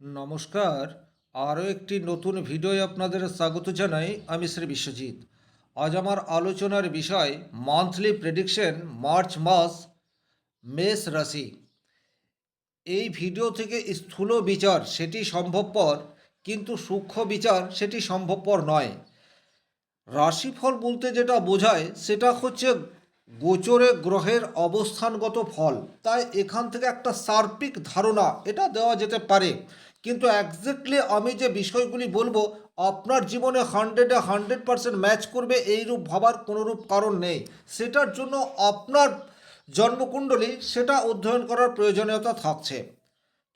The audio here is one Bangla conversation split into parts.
নমস্কার। আরও একটি নতুন ভিডিওয় আপনাদের স্বাগত জানাই আমি শ্রী বিশ্বজিৎ। আজ আমার আলোচনার বিষয় মান্থলি প্রেডিকশন মার্চ মাস, মেষ রাশি। এই ভিডিও থেকে স্থূল বিচার সেটি সম্ভবপর, কিন্তু সূক্ষ্ম বিচার সেটি সম্ভবপর নয়। রাশিফল বলতে যেটা বোঝায় সেটা হচ্ছে গোচরে গ্রহের অবস্থানগত ফল। তাই এখান থেকে একটা সার্বিক ধারণা এটা দেওয়া যেতে পারে। কিন্তু একজ্যাক্টলি আমি যে বিষয়গুলি বলব, আপনার জীবনে হান্ড্রেডে হান্ড্রেড পার্সেন্ট ম্যাচ করবে এইরূপ ভাবার কোনোরূপ কারণ নেই। সেটার জন্য আপনার জন্মকুণ্ডলী সেটা অধ্যয়ন করার প্রয়োজনীয়তা থাকছে।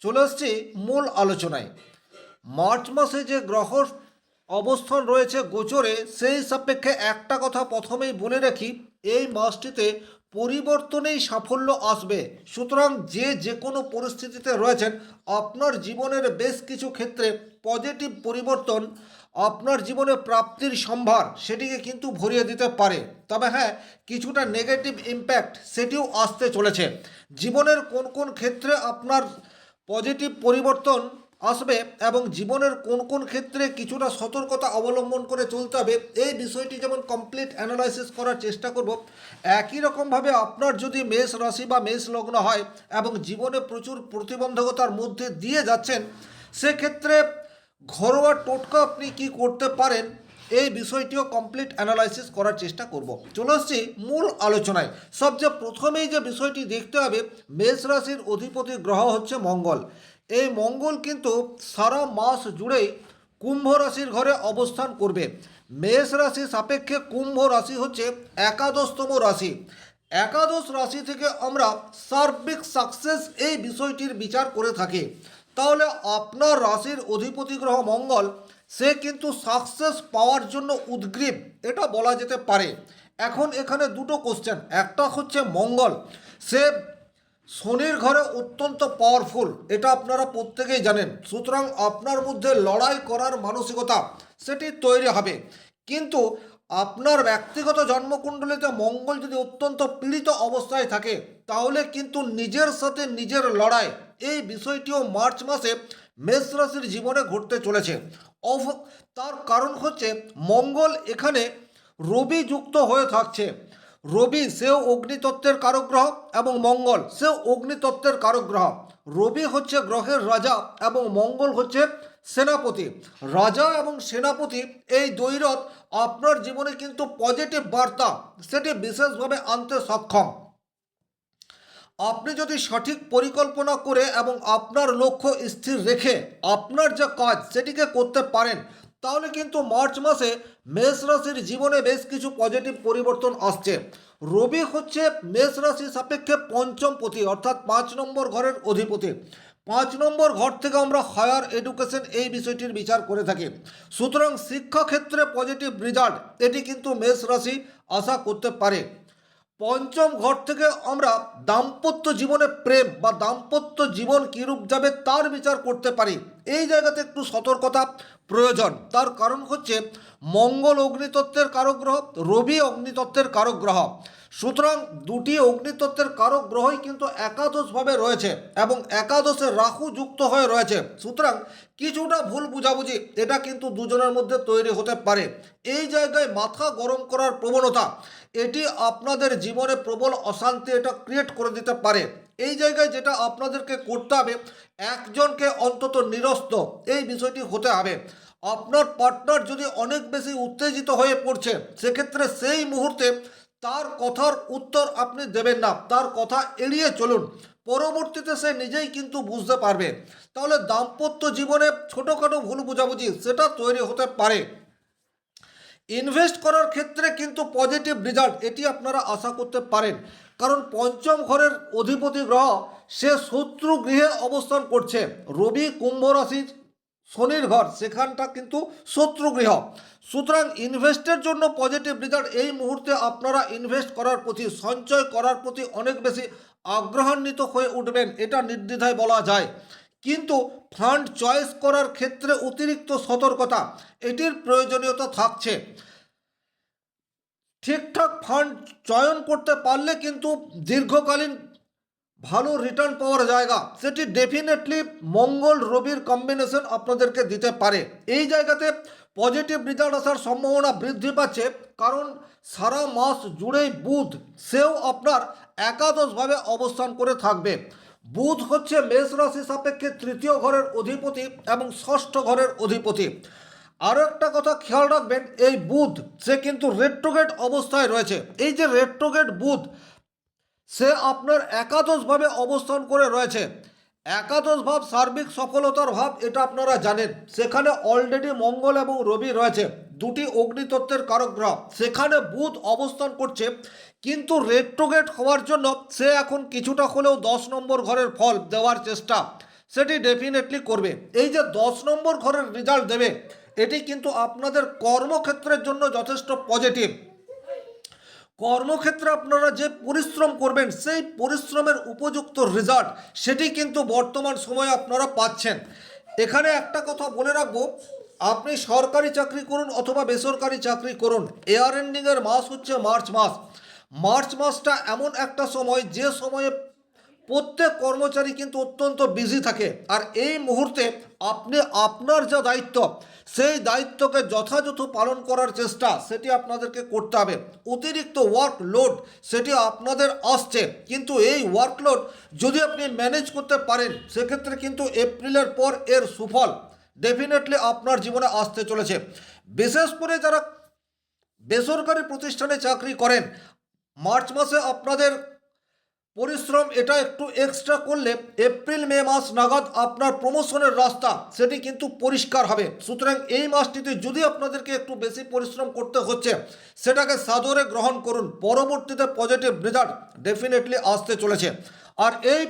চলে আসছি মূল আলোচনায়। মার্চ মাসে যে গ্রহ অবস্থান রয়েছে গোচরে, সেই সাপেক্ষে একটা কথা প্রথমেই বলে রাখি, এই মাসটিতে পরিবর্তনেই সাফল্য আসবে। সুতরাং যে যে কোনো পরিস্থিতিতে রয়েছেন, আপনার জীবনের বেশ কিছু ক্ষেত্রে পজিটিভ পরিবর্তন, আপনার জীবনে প্রাপ্তির সম্ভার সেটিকে কিন্তু ভরিয়ে দিতে পারে। তবে হ্যাঁ কিছুটা নেগেটিভ ইম্প্যাক্ট সেটিও আসতে চলেছে। জীবনের কোন কোন ক্ষেত্রে আপনার পজিটিভ পরিবর্তন আসবে এবং জীবনের কোন কোন ক্ষেত্রে কিছুটা সতর্কতা অবলম্বন করে চলতে হবে, এই বিষয়টি যেমন কমপ্লিট অ্যানালাইসিস করার চেষ্টা করব, একই রকমভাবে আপনার যদি মেষ রাশি বা মেষ লগ্ন হয় এবং জীবনে প্রচুর প্রতিবন্ধকতার মধ্যে দিয়ে যাচ্ছেন, সেক্ষেত্রে ঘরোয়া টোটকা আপনি কি করতে পারেন, এই বিষয়টিও কমপ্লিট অ্যানালাইসিস করার চেষ্টা করব। চলে আসছি মূল আলোচনায়। সবচেয়ে প্রথমেই যে বিষয়টি দেখতে হবে, মেষ রাশির অধিপতি গ্রহ হচ্ছে মঙ্গল। এই মঙ্গল কিন্তু সারা মাস জুড়েই কুম্ভ রাশির ঘরে অবস্থান করবে। মেষ রাশি সাপেক্ষে কুম্ভ রাশি হচ্ছে একাদশতম রাশি। একাদশ রাশি থেকে আমরা সার্বিক সাকসেস এই বিষয়টির বিচার করে থাকি। তাহলে আপনার রাশির অধিপতি গ্রহ মঙ্গল, সে কিন্তু সাকসেস পাওয়ার জন্য উদ্গ্রীব, এটা বলা যেতে পারে। এখন এখানে দুটো কোশ্চেন একটা হচ্ছে মঙ্গল, সে শনির ঘরে অত্যন্ত পাওয়ারফুল এটা আপনারা প্রত্যেকেই জানেন। সুতরাং আপনার মধ্যে লড়াই করার মানসিকতা সেটি তৈরি হবে। কিন্তু আপনার ব্যক্তিগত জন্মকুণ্ডলিতে মঙ্গল যদি অত্যন্ত পীড়িত অবস্থায় থাকে, তাহলে কিন্তু নিজের সাথে নিজের লড়াই, এই বিষয়টিও মার্চ মাসে মেষ রাশির জীবনে ঘটতে চলেছে। তার কারণ হচ্ছে মঙ্গল এখানে রবি যুক্ত হয়ে থাকছে। রবি সেও অগ্নিতত্ত্বের কারক গ্রহ এবং মঙ্গল সেও অগ্নিতত্ত্বের কারক গ্রহ রবি হচ্ছে গ্রহের রাজা এবং মঙ্গল হচ্ছে সেনাপতি। রাজা এবং সেনাপতি এই দ্বৈরথ আপনার জীবনে কিন্তু পজিটিভ বার্তা, সেটি বিশেষভাবে আনতে সক্ষম। আপনি যদি সঠিক পরিকল্পনা করে এবং আপনার লক্ষ্য স্থির রেখে আপনার যে কাজ, সেটিকে করতে পারেন তাহলে কিন্তু মার্চ মাসে মেষ রাশির জীবনে বেশ কিছু পজিটিভ পরিবর্তন আসছে। রবি হচ্ছে মেষ রাশি সাপেক্ষে পঞ্চম পতি, অর্থাৎ পাঁচ নম্বর ঘরের অধিপতি। পাঁচ নম্বর ঘর থেকে আমরা হায়ার এডুকেশন এই বিষয়টির বিচার করে থাকি। সুতরাং শিক্ষাক্ষেত্রে পজিটিভ রেজাল্ট এটি কিন্তু মেষ রাশি আশা করতে পারে। পঞ্চম ঘর থেকে আমরা দাম্পত্য জীবনে প্রেম বা দাম্পত্য জীবন কীরূপ যাবে তার বিচার করতে পারি। এই জায়গাতে একটু সতর্কতা প্রয়োজন। তার কারণ হচ্ছে মঙ্গল অগ্নিতত্ত্বের কারক গ্রহ রবি অগ্নিতত্ত্বের কারক গ্রহ সুতরাং দুটি অগ্নিতত্ত্বের কারক গ্রহই কিন্তু একাদশভাবে রয়েছে এবং একাদশে রাহু যুক্ত হয়ে রয়েছে। সুতরাং কিছুটা ভুল বুঝাবুঝি, এটা কিন্তু দুজনের মধ্যে তৈরি হতে পারে। এই জায়গায় মাথা গরম করার প্রবণতা এটি আপনাদের জীবনে প্রবল অশান্তি এটা ক্রিয়েট করে দিতে পারে। এই জায়গায় যেটা আপনাদেরকে করতে হবে, একজনকে অন্তত নিরস্ত, এই বিষয়টি হতে হবে। আপনার পার্টনার যদি অনেক বেশি উত্তেজিত হয়ে পড়ছে, সেক্ষেত্রে সেই মুহূর্তে তার কথার উত্তর আপনি দেবেন না, তার কথা এড়িয়ে চলুন। পরবর্তীতে সে নিজেই কিন্তু বুঝতে পারবে। তাহলে দাম্পত্য জীবনে ছোটোখাটো ভুল বুঝাবুঝি, সেটা তৈরি হতে পারে। ইনভেস্ট করার ক্ষেত্রে কিন্তু পজিটিভ রেজাল্ট এটি আপনারা আশা করতে পারেন। কারণ পঞ্চম ঘরের অধিপতি গ্রহ, সে শত্রু গৃহে অবস্থান করছে। রবি, কুম্ভ রাশির শনির ঘর, সেখানটা কিন্তু শত্রু গৃহ। সুতরাং ইনভেস্টের জন্য পজিটিভ রেজাল্ট এই মুহূর্তে আপনারা ইনভেস্ট করার প্রতি, সঞ্চয় করার প্রতি অনেক বেশি আগ্রহান্বিত হয়ে উঠবেন, এটা নির্দ্বিধায় বলা যায়। কিন্তু ফান্ড চয়েস করার ক্ষেত্রে অতিরিক্ত সতর্কতা, এটির প্রয়োজনীয়তা থাকছে। ঠিকঠাক ফান্ড চয়ন করতে পারলে কিন্তু দীর্ঘকালীন ভালো রিটার্ন পাওয়ার জায়গা, সেটি ডেফিনেটলি মঙ্গল রবির কম্বিনেশন আপনাদেরকে দিতে পারে। এই জায়গাতে পজিটিভ রেজাল্ট আসার সম্ভাবনা বৃদ্ধি পাচ্ছে, কারণ সারা মাস জুড়েই বুধ, সেও আপনার একাদশভাবে অবস্থান করে থাকবে। বুধ হচ্ছে মেষ রাশি সাপেক্ষে তৃতীয় ঘরের অধিপতি এবং ষষ্ঠ ঘরের অধিপতি। আরও একটা কথা খেয়াল রাখবেন, এই বুধ, সে কিন্তু রেট্রোগেট অবস্থায় রয়েছে। এই যে রেট্রোগেট বুধ, সে আপনার একাদশভাবে অবস্থান করে রয়েছে। একাদশ ভাব সার্বিক সফলতার ভাব, এটা আপনারা জানেন। সেখানে অলরেডি মঙ্গল এবং রবি রয়েছে। দুটি অগ্নিতত্ত্বের কারক গ্রহ সেখানে বুধ অবস্থান করছে, কিন্তু রেট্রোগেট হওয়ার জন্য সে এখন কিছুটা হলেও দশ নম্বর ঘরের ফল দেওয়ার চেষ্টা। সেটি ডেফিনেটলি করবে। এই যে দশ নম্বর ঘরের রেজাল্ট দেবে, এটি কিন্তু আপনাদের কর্মক্ষেত্রের জন্য যথেষ্ট পজিটিভ কর্মক্ষেত্রে আপনারা যে পরিশ্রম করবেন, সেই পরিশ্রমের উপযুক্ত রেজাল্ট সেটি কিন্তু বর্তমান সময়ে আপনারা পাচ্ছেন। এখানে একটা কথা বলে রাখব, আপনি সরকারি চাকরি করুন অথবা বেসরকারি চাকরি করুন এয়ার এন্ডিংয়ের মাস হচ্ছে মার্চ মাস। মার্চ মাসটা এমন একটা সময়, যে সময়ে প্রত্যেক কর্মচারী কিন্তু অত্যন্ত বিজি থাকে। আর এই মুহূর্তে আপনি আপনার যা দায়িত্ব সেই দায়িত্বকে যথাযথ পালন করার চেষ্টা সেটি আপনাদেরকে করতে হবে। অতিরিক্ত ওয়ার্কলোড সেটি আপনাদের আসছে। কিন্তু এই ওয়ার্কলোড যদি আপনি ম্যানেজ করতে পারেন, সেক্ষেত্রে কিন্তু এপ্রিলের পর এর সুফল ডেফিনেটলি আপনার জীবনে আসতে চলেছে। বিশেষ করে যারা বেসরকারি প্রতিষ্ঠানে চাকরি করেন, মার্চ মাসে আপনাদের পরিশ্রম এটা একটু এক্সট্রা করলে এপ্রিল মে মাস নাগাদ আপনার প্রমোশনের রাস্তা সেটি কিন্তু পরিষ্কার হবে। সুতরাং এই মাসটিতে যদি আপনাদেরকে একটু বেশি পরিশ্রম করতে হচ্ছে, সেটাকে সাদরে গ্রহণ করুন। পরবর্তীতে পজিটিভ রেজাল্ট ডেফিনেটলি আসতে চলেছে। আর এই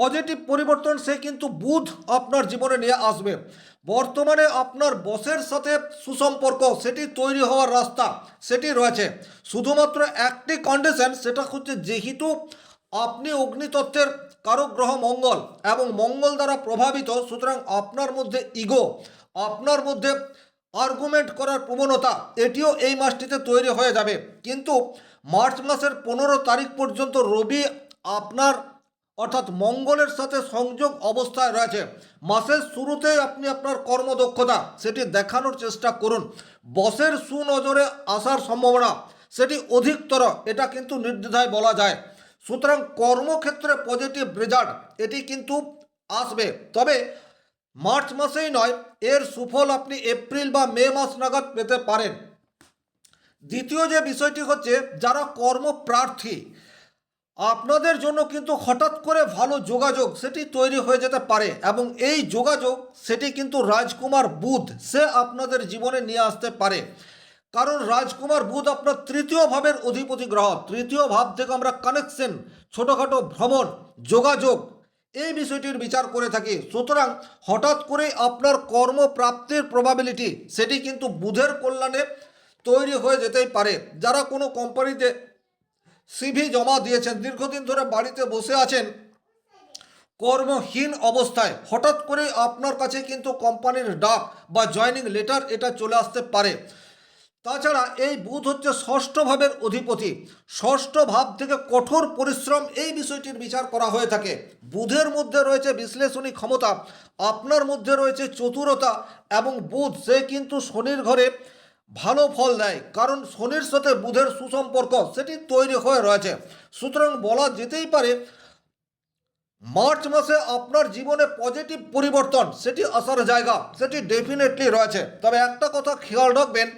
পজিটিভ পরিবর্তন সে কিন্তু বুধ আপনার জীবনে নিয়ে আসবে। বর্তমানে আপনার বসের সাথে সুসম্পর্ক, সেটি তৈরি হওয়ার রাস্তা সেটি রয়েছে। শুধুমাত্র একটি কন্ডিশন সেটা হচ্ছে যেহেতু আপনি অগ্নিতত্ত্বের কারক গ্রহ মঙ্গল এবং মঙ্গল দ্বারা প্রভাবিত, সুতরাং আপনার মধ্যে ইগো আপনার মধ্যে আর্গুমেন্ট করার প্রবণতা, এটিও এই মাসটিতে তৈরি হয়ে যাবে। কিন্তু মার্চ মাসের পনেরো তারিখ পর্যন্ত রবি আপনার, অর্থাৎ মঙ্গলের সাথে সংযোগ অবস্থায় রয়েছে। মাসের শুরুতে আপনি আপনার কর্মদক্ষতা, সেটি দেখানোর চেষ্টা করুন। বসের সুনজরে আসার সম্ভাবনা, সেটি অধিকতর, এটা কিন্তু নির্দ্বিধায় বলা যায়। সুতরাং কর্মক্ষেত্রে পজিটিভ রেজাল্ট এটি কিন্তু আসবে। তবে মার্চ মাসেই নয়, এর সুফল আপনি এপ্রিল বা মে মাস নাগাদ পেতে পারেন। দ্বিতীয় যে বিষয়টি হচ্ছে, যারা কর্মপ্রার্থী, আপনাদের জন্য কিন্তু হঠাৎ করে ভালো যোগাযোগ সেটি তৈরি হয়ে যেতে পারে এবং এই যোগাযোগ সেটি কিন্তু রাজকুমার বুধ, সে আপনাদের জীবনে নিয়ে আসতে পারে। কারণ রাজকুমার বুধ আপনার তৃতীয় ভাবের অধিপতি গ্রহ। তৃতীয় ভাব থেকে আমরা কানেকশন ছোটোখাটো ভ্রমণ, যোগাযোগ, এই বিষয়টির বিচার করে থাকি। সুতরাং হঠাৎ করে আপনার কর্মপ্রাপ্তির প্রবাবিলিটি সেটি কিন্তু বুধের কল্যাণে তৈরি হয়ে যেতেই পারে। যারা কোনো কোম্পানিতে সিভি জমা দিয়েছেন, দীর্ঘদিন ধরে বাড়িতে বসে আছেন, কর্মহীন অবস্থায়, হঠাৎ করে আপনার কাছে কিন্তু কোম্পানির ডাক বা জয়নিং লেটার এটা চলে আসতে পারে। তাছাড়া এই বুধ হচ্ছে ষষ্ঠ ভাবের অধিপতি। ষষ্ঠ ভাব থেকে কঠোর পরিশ্রম এই বিষয়টির বিচার করা হয়ে থাকে। বুধের মধ্যে রয়েছে বিশ্লেষণী ক্ষমতা, আপনার মধ্যে রয়েছে চতুরতা এবং বুধ সে কিন্তু শনির ঘরে ভালো ফল দেয় কারণ শনির সাথে বুধের সুসম্পর্ক সেটি তৈরি হয়ে রয়েছে। সুতরাং বলা যেতেই পারে, মার্চ মাসে আপনার জীবনে পজিটিভ পরিবর্তন, সেটি আসার জায়গা, সেটি ডেফিনেটলি রয়েছে। তবে একটা কথা খেয়াল রাখবেন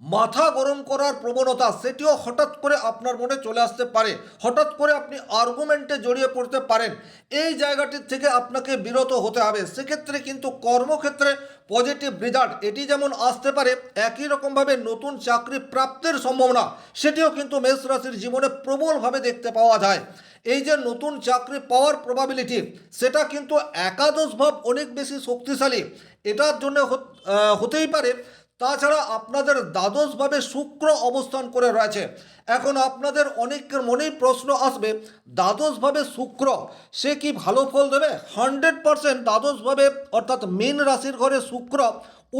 মাথা গরম করার প্রবণতা, সেটিও হঠাৎ করে আপনার মনে চলে আসতে পারে। হঠাৎ করে আপনি আর্গুমেন্টে জড়িয়ে পড়তে পারেন। এই জায়গাটির থেকে আপনাকে বিরত হতে হবে। সেক্ষেত্রে কিন্তু কর্মক্ষেত্রে পজিটিভ রেজাল্ট এটি যেমন আসতে পারে, একই রকমভাবে নতুন চাকরি প্রাপ্তির সম্ভাবনা, সেটিও কিন্তু মেষ রাশির জীবনে প্রবলভাবে দেখতে পাওয়া যায়। এই যে নতুন চাকরি পাওয়ার প্রবাবিলিটি সেটা কিন্তু একাদশ ভাব অনেক বেশি শক্তিশালী। এটার জন্য হত- হতেই পারে তাছাড়া আপনাদের দ্বাদশভাবে শুক্র অবস্থান করে রয়েছে। এখন আপনাদের অনেকের মনেই প্রশ্ন আসবে, দ্বাদশভাবে শুক্র, সে কি ভালো ফল দেবে? হান্ড্রেড পারসেন্ট দ্বাদশভাবে, অর্থাৎ মীন রাশির ঘরে শুক্র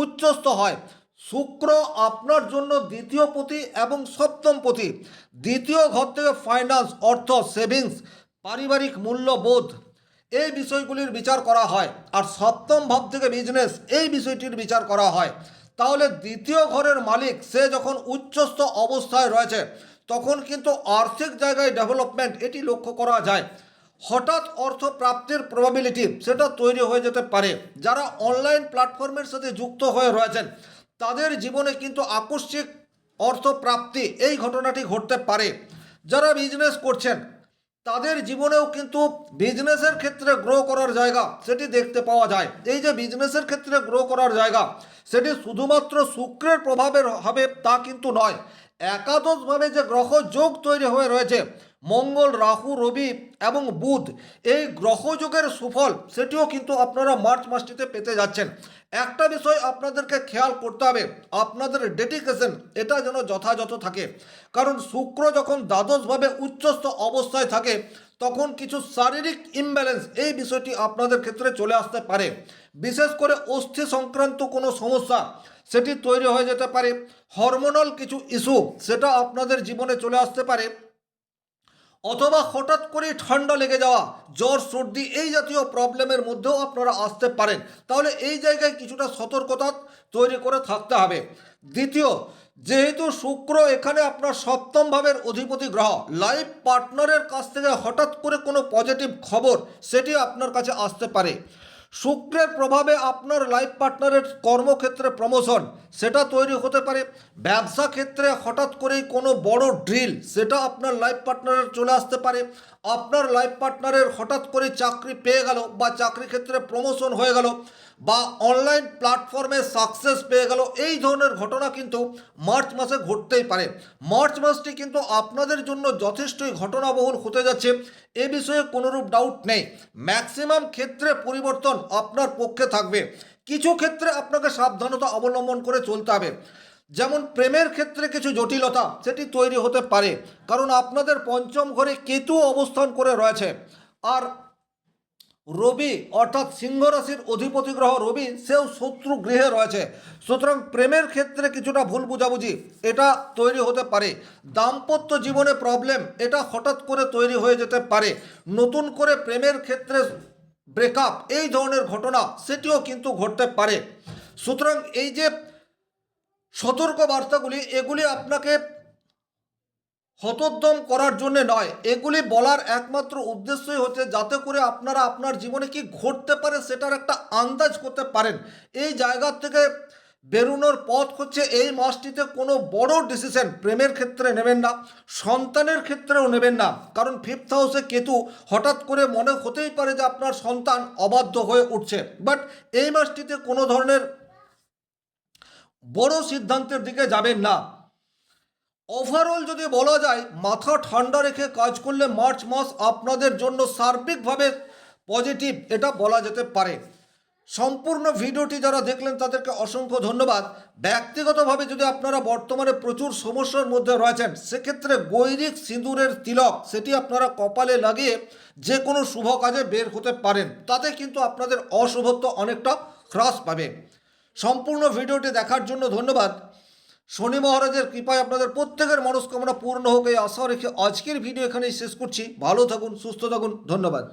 উচ্চস্থ হয়। শুক্র আপনার জন্য দ্বিতীয় পতি এবং সপ্তম পতি। দ্বিতীয় ঘর থেকে ফাইন্যান্স অর্থ সেভিংস পারিবারিক মূল্যবোধ, এই বিষয়গুলির বিচার করা হয়। আর সপ্তম ভাব থেকে বিজনেস এই বিষয়টির বিচার করা হয়। তাহলে দ্বিতীয় ঘরের মালিক সে যখন উচ্চস্থ অবস্থায় রয়েছে, তখন কিন্তু আর্থিক জায়গায় ডেভেলপমেন্ট এটি লক্ষ্য করা যায়। হঠাৎ অর্থ প্রাপ্তির প্রবাবিলিটি সেটা তৈরি হয়ে যেতে পারে। যারা অনলাইন প্ল্যাটফর্মের সাথে যুক্ত হয়ে রয়েছেন, তাদের জীবনে কিন্তু আকস্মিক অর্থ প্রাপ্তি এই ঘটনাটি ঘটতে পারে। যারা বিজনেস করছেন তাদের জীবনেও কিন্তু বিজনেসের ক্ষেত্রে গ্রো করার জায়গা সেটি দেখতে পাওয়া যায়। এই যে বিজনেসের ক্ষেত্রে গ্রো করার জায়গা, সেটি শুধুমাত্র শুক্রের প্রভাবের হবে তা কিন্তু নয় একাদশভাবে যে গ্রহ যোগ তৈরি হয়ে রয়েছে মঙ্গল, রাহু, রবি এবং বুধ এই গ্রহযোগের সুফল, সেটিও কিন্তু আপনারা মার্চ মাসটিতে পেতে যাচ্ছেন। একটা বিষয় আপনাদেরকে খেয়াল করতে হবে, আপনাদের ডেডিকেশন এটা যেন যথাযথ থাকে। কারণ শুক্র যখন দ্বাদশভাবে উচ্চস্থ অবস্থায় থাকে, তখন কিছু শারীরিক ইমব্যালেন্স এই বিষয়টি আপনাদের ক্ষেত্রে চলে আসতে পারে। বিশেষ করে অস্থি সংক্রান্ত কোনো সমস্যা, সেটি তৈরি হয়ে যেতে পারে। হরমোনাল কিছু ইস্যু সেটা আপনাদের জীবনে চলে আসতে পারে। অথবা হঠাৎ করে ঠান্ডা লেগে যাওয়া, জ্বর, সর্দি এই জাতীয় প্রবলেমের মধ্যেও আপনারা আসতে পারেন। তাহলে এই জায়গায় কিছুটা সতর্কতা তৈরি করে থাকতে হবে। দ্বিতীয়, যেহেতু শুক্র এখানে আপনার সপ্তম ভাবের অধিপতি গ্রহ, লাইফ পার্টনারের কাছ থেকে হঠাৎ করে কোনো পজিটিভ খবর, সেটি আপনার কাছে আসতে পারে। শুক্রের প্রভাবে আপনার লাইফ পার্টনারের কর্মক্ষেত্রে প্রমোশন সেটা তৈরি হতে পারে। ব্যবসা ক্ষেত্রে হঠাৎ করেই কোনো বড় ড্রিল সেটা আপনার লাইফ পার্টনারের চলে আসতে পারে। আপনার লাইফ পার্টনারের হঠাৎ করে চাকরি পেয়ে গেল বা চাকরি ক্ষেত্রে প্রমোশন হয়ে গেল বা অনলাইন প্ল্যাটফর্মে সাকসেস পেয়ে গেল, এই ধরনের ঘটনা কিন্তু মার্চ মাসে ঘটতেই পারে। মার্চ মাসটি কিন্তু আপনাদের জন্য যথেষ্টই ঘটনাবহুল হতে যাচ্ছে, এ বিষয়ে কোনোরূপ ডাউট নেই। ম্যাক্সিমাম ক্ষেত্রে পরিবর্তন আপনার পক্ষে থাকবে। কিছু ক্ষেত্রে আপনাকে সাবধানতা অবলম্বন করে চলতে হবে। যেমন প্রেমের ক্ষেত্রে কিছু জটিলতা, সেটি তৈরি হতে পারে, কারণ আপনাদের পঞ্চম ঘরে কেতু অবস্থান করে রয়েছে। আর রবি, অর্থাৎ সিংহ রাশির অধিপতি গ্রহ রবি, সেও শত্রু গৃহে রয়েছে। সুতরাং প্রেমের ক্ষেত্রে কিছুটা ভুল বুঝাবুঝি, এটা তৈরি হতে পারে। দাম্পত্য জীবনে প্রবলেম এটা হঠাৎ করে তৈরি হয়ে যেতে পারে। নতুন করে প্রেমের ক্ষেত্রে ব্রেকআপ এই ধরনের ঘটনা, সেটিও কিন্তু ঘটতে পারে। সুতরাং এই যে সতর্ক বার্তাগুলি এগুলি আপনাকে হতোদ্যম করার জন্য নয়। এগুলি বলার একমাত্র উদ্দেশ্যই হচ্ছে যাতে করে আপনারা আপনার জীবনে কি ঘটতে পারে সেটার একটা আন্দাজ করতে পারেন। এই জায়গা থেকে বেরোনোর পথ হচ্ছে এই মাসটিতে কোনো বড় ডিসিশন প্রেমের ক্ষেত্রে নেবেন না, সন্তানের ক্ষেত্রেও নেবেন না। কারণ ফিফথ হাউসে কেতু হঠাৎ করে মনে হতেই পারে যে আপনার সন্তান অবাধ্য হয়ে উঠছে। বাট এই মাসটিতে কোনো ধরনের বড় সিদ্ধান্তের দিকে যাবেন না। ওভারঅল যদি বলা যায়, মাথা ঠান্ডা রেখে কাজ করলে মার্চ মাস আপনাদের জন্য সার্বিকভাবে পজিটিভ এটা বলা যেতে পারে। সম্পূর্ণ ভিডিওটি যারা দেখলেন, তাদেরকে অসংখ্য ধন্যবাদ। ব্যক্তিগতভাবে যদি আপনারা বর্তমানে প্রচুর সমস্যার মধ্যে রয়েছেন, সেক্ষেত্রে গৈরিক সিঁদুরের তিলক, সেটি আপনারা কপালে লাগিয়ে যে কোনো শুভ কাজে বের হতে পারেন। তাতে কিন্তু আপনাদের অশুভত্ব অনেকটা হ্রাস পাবে। সম্পূর্ণ ভিডিওটি দেখার জন্য ধন্যবাদ। শনি মহারাজের কৃপায় আপনাদের প্রত্যেকের মনস্কামনা পূর্ণ হোক এই আশা রেখে আজকের ভিডিও এখানেই শেষ করছি। ভালো থাকুন, সুস্থ থাকুন, ধন্যবাদ।